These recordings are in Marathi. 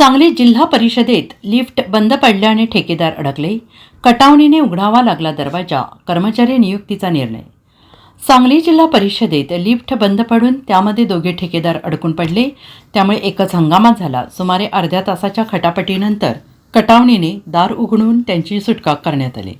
सांगली जिल्हा परिषदेत लिफ्ट बंद पडल्याने ठेकेदार अडकले. कटावणीने उघडावा लागला दरवाजा कर्मचारी नियुक्तीचा निर्णय. सांगली जिल्हा परिषदेत लिफ्ट बंद पडून त्यामध्ये दोघे ठेकेदार अडकून पडले. त्यामुळे एकच हंगामात झाला. सुमारे अर्ध्या तासाच्या खटापटीनंतर कटावणीने दार उघडून त्यांची सुटका करण्यात आली.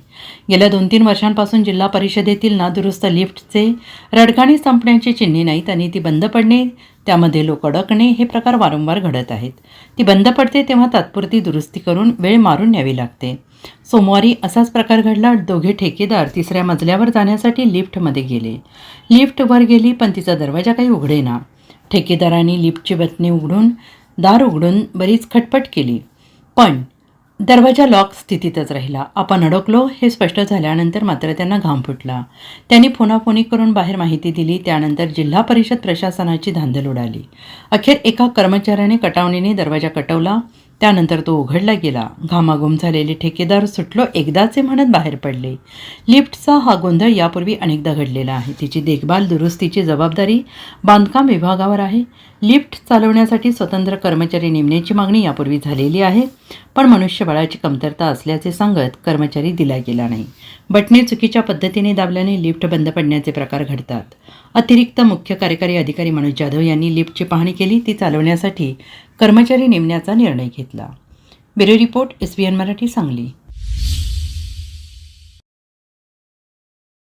गेल्या दोन तीन वर्षांपासून जिल्हा परिषदेतील नादुरुस्त लिफ्टचे रडगाणी संपण्याची चिन्हे नाहीत आणि ती बंद पडणे त्यामध्ये लोक अडकणे हे प्रकार वारंवार घडत आहेत. ती बंद पडते तेव्हा तात्पुरती दुरुस्ती करून वेळ मारून न्यावी लागते. सोमवारी असाच प्रकार घडला दोघे ठेकेदार तिसऱ्या मजल्यावर जाण्यासाठी लिफ्टमध्ये गेले. लिफ्ट वर गेली पण तिचा दरवाजा काही उघडेना. ठेकेदारांनी लिफ्टची बटणे उघडून दार उघडून बरीच खटपट केली. पण दरवाजा लॉक स्थितीतच राहिला. आपण अडकलो हे स्पष्ट झाल्यानंतर मात्र त्यांना घाम फुटला. त्यांनी फोनाफोनी करून बाहेर माहिती दिली त्यानंतर जिल्हा परिषद प्रशासनाची धांदल उडाली. अखेर एका कर्मचाऱ्याने कटावणीने दरवाजा कटवला. त्यानंतर तो उघडला गेला. घामाघूम झालेले ठेकेदार सुटलो एकदाचे म्हणत बाहेर पडले. लिफ्टचा हा गोंधळ यापूर्वी अनेकदा घडलेला आहे. तिची देखभाल दुरुस्तीची जबाबदारी बांधकाम विभागावर आहे. लिफ्ट चालवण्यासाठी स्वतंत्र कर्मचारी नेमण्याची मागणी यापूर्वी झालेली आहे पण मनुष्यबळाची कमतरता असल्याचे सांगत कर्मचारी दिला गेला नाही. बटणे चुकीच्या पद्धतीने दाबल्याने लिफ्ट बंद पडण्याचे प्रकार घडतात. अतिरिक्त मुख्य कार्यकारी अधिकारी मनोज जाधव यांनी लिफ्टची पाहणी केली. ती चालवण्यासाठी कर्मचारी नेमण्याचा निर्णय घेतला. Bureau report S B N Marathi Sangli.